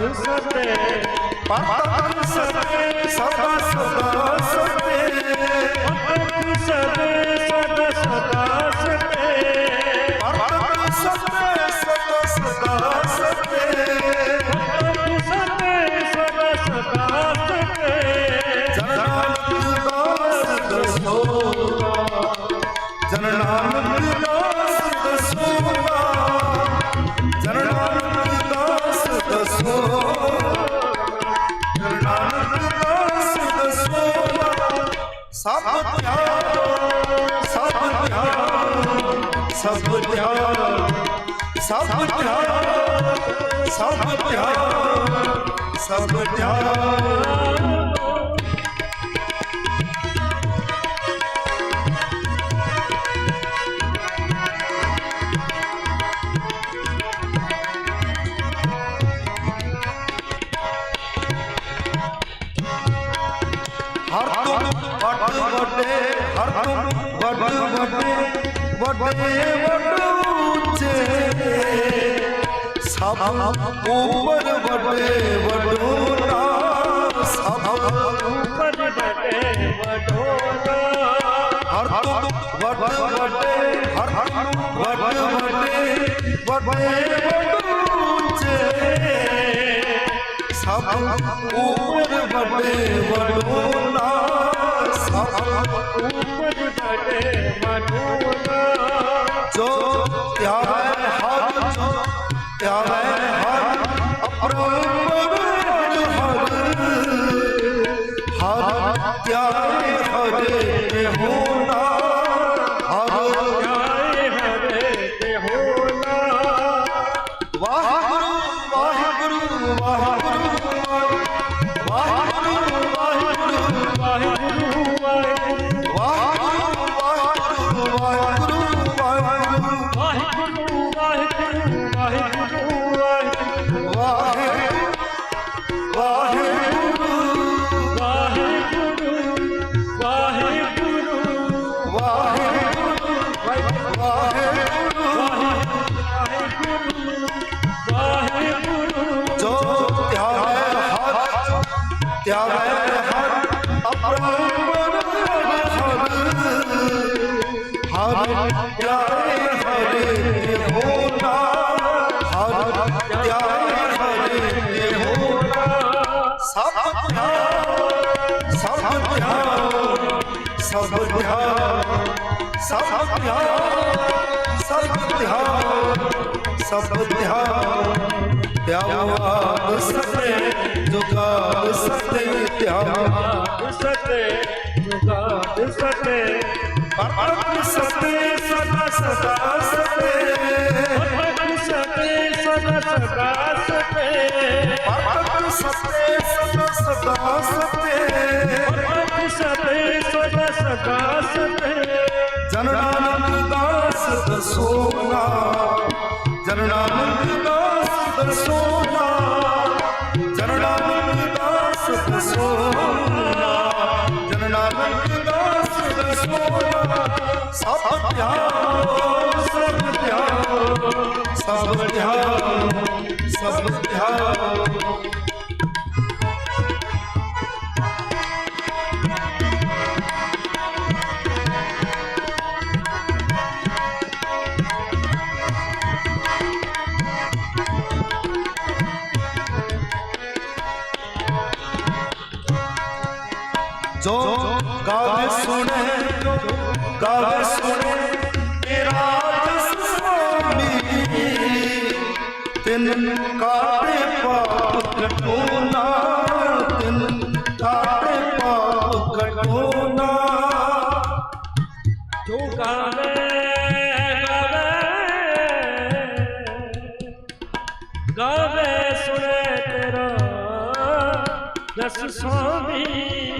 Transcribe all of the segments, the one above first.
સદે પરમ સદે સદા સદા સદા ਸਭ ਪਿਆਰਾ ਸਭ ਪਿਆਰਾ ਸਭ ਪਿਆਰਾ। ਸਭ ਪਿਆਰਾ ਵੱਡੇ ਹਰ ਤੋਂ ਵੱਡ ਵੱਡੇ। বটে বটুচে সব উপর বটে বটুনা সব উপর বটে বটুনা হর তুম বটে বটে, হর হর বটে বটে বটে বটুচে সব উপর বটে বটুনা जो त्यावे हर जो त्यावे हर अपरोपर हर हर त्यावे हर में हूँ ਧਿਆਵੈ ਹਰ ਅਪਰੰਪਰ ਹਰ ਹਰ ਹੋਣਾ। ਹਰ ਧਿਆਏ ਹਰੇ ਹੋਣਾ। ਸਭ ਧਿਆਨ ਸਭ ਧਿਆਨ ਸਭ ਧਿਆਨ ਸਭ ਧਿਆਨ ਸਭ ਧਿਆਨ ਸਭ ਧਿਆਨ ਧਿਆਵਾ ਸਤੇ ਜੁਗਾ ਸਤੇ ਧਿਆਵਾ ਸਤੇ ਜੁਗਾਦ ਸਤੇ ਪਰਮ ਸਤੇ ਸਦਾ ਸਦਾ ਸਤੇ ਭਗਤ ਸਤੇ ਸਦਾ ਸਦਾ ਸਤੇ ਪਰਮ ਸਤੇ ਸਦਾ ਸਦਾ ਸਤੇ ਭਗਤ ਸਤੇ ਸਦਾ ਸਦਾ ਸਤੇ ਜਨ ਨਾਨਕ ਦਾਸ ਦਸੋਨਾ ਜਨ ਨਾਨਕ ਦਾਸ ਸਭ ਧਿਆਓ ਸਭ ਧਿਆਓ ਤਿੰਨ ਕਾਟੇ ਪਾਪ ਕਟੋਨਾ ਤਿੰਨ ਕਾਟੇ ਪਾਪ ਕਟੋਨਾ ਜੋ ਗਾਵੇ ਗਾਵੇ ਗਾਵੇ ਸੁਣੇ ਤੇਰਾ ਜਸ ਸੋਮੀ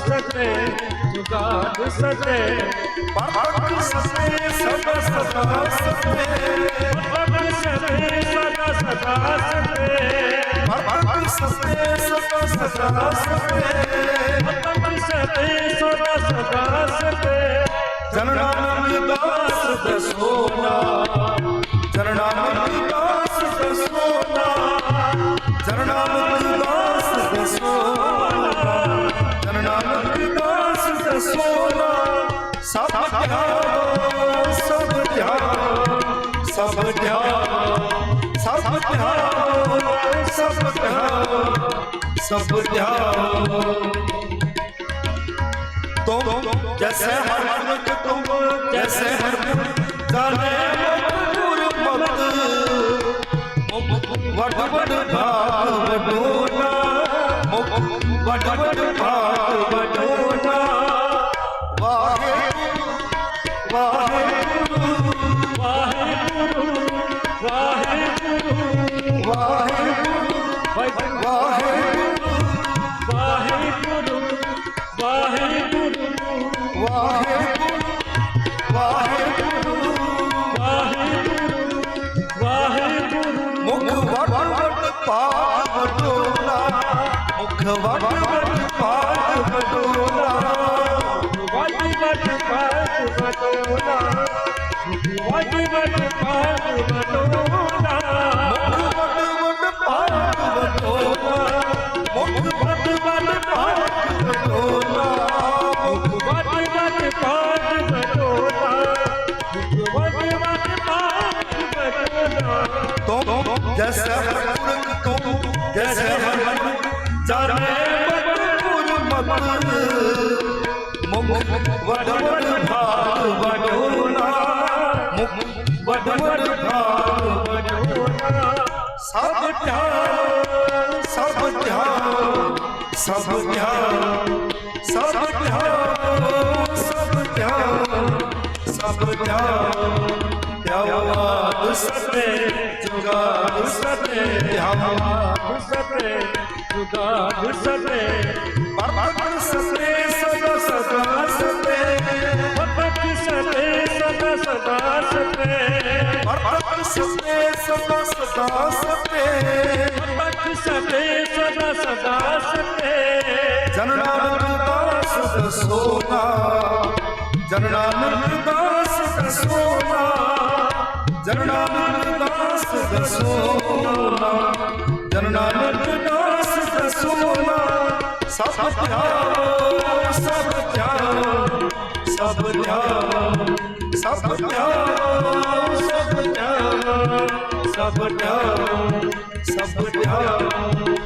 सते जुगाद सते भक्त सते सदा सदा सते भक्त सते सदा सदा सते भक्त सते सदा सदा सते भक्त सते सदा सदा सते जननाम दास दसोना ਸਭ ਧਿਆਓ ਸਭ ਧਿਆਓ ਸਭ ਧਿਆਓ ਸਭ ਧਿਆਓ ਤੁਮ ਜੈਸੇ ਹਰ ਮੁਲਕ ਤੁਮ ਜੈਸੇ ਹਰ ਮੁਲਕ ਜਾਣੇ ਮਜਬੂਰ ਮਤ ਵਡ ਵਡ ਭਾਵ ਡੋਨਾ ਵਡ ਵਡ ਭਾਵ ਡੋਨਾ ਵਟ ਵਟ ਪਾਤ ਬਟੋਲਾ ਵਟ ਵਟ ਪਾਤ ਬਟੋਲਾ ਵਟ ਵਟ ਪਾਤ ਬਟੋਲਾ ਧਿਆਨ ਸਭ ਧਿਆਨ ਸਭ ਧਿਆਨ ਸਭ ਧਿਆਨ ਸਭ ਧਿਆਨ ਸਭ ਧਿਆਨ ਧਿਆਵਾਦ ਸਤੇ ਜੁਗਾਦ ਸਤੇ ਧਿਆਵਾਦ ਸਤੇ ਜੁਗਾਦ ਸਤੇ ਪਰਮਤ ਸਤੇ ਸਦਾ ਸਦਾ ਸਤੇ ਸਦਾ ਸਦਾ ਸਤੇ ਪਰਮਤ ਸਤੇ ਸਦਾ ਸਦਾ ਸਤੇ ਭਗਤ ਸਤੇ ਸਦਾ ਸਦਾ ਸਤੇ ਜਨ ਨਾਨਕ ਦਾਸ ਦਸੋਨਾ ਜਨ ਨਾਨਕ ਦਾਸ ਦਸੋਨਾ ਜਨ ਨਾਨਕ ਦਾਸ ਦਸੋਨਾ ਜਨ ਨਾਨਕ ਦਾਸ ਦਸੋਨਾ ਸਭ ਧਿਆਨ ਸਭ ਧਿਆਨ ਸਭ ਧਿਆਨ। ਸਭ ਪਿਆਉ ਸਭ ਪਿਆਉ ਸਭ ਪਿਆਉ ਸਭ ਪਿਆਉ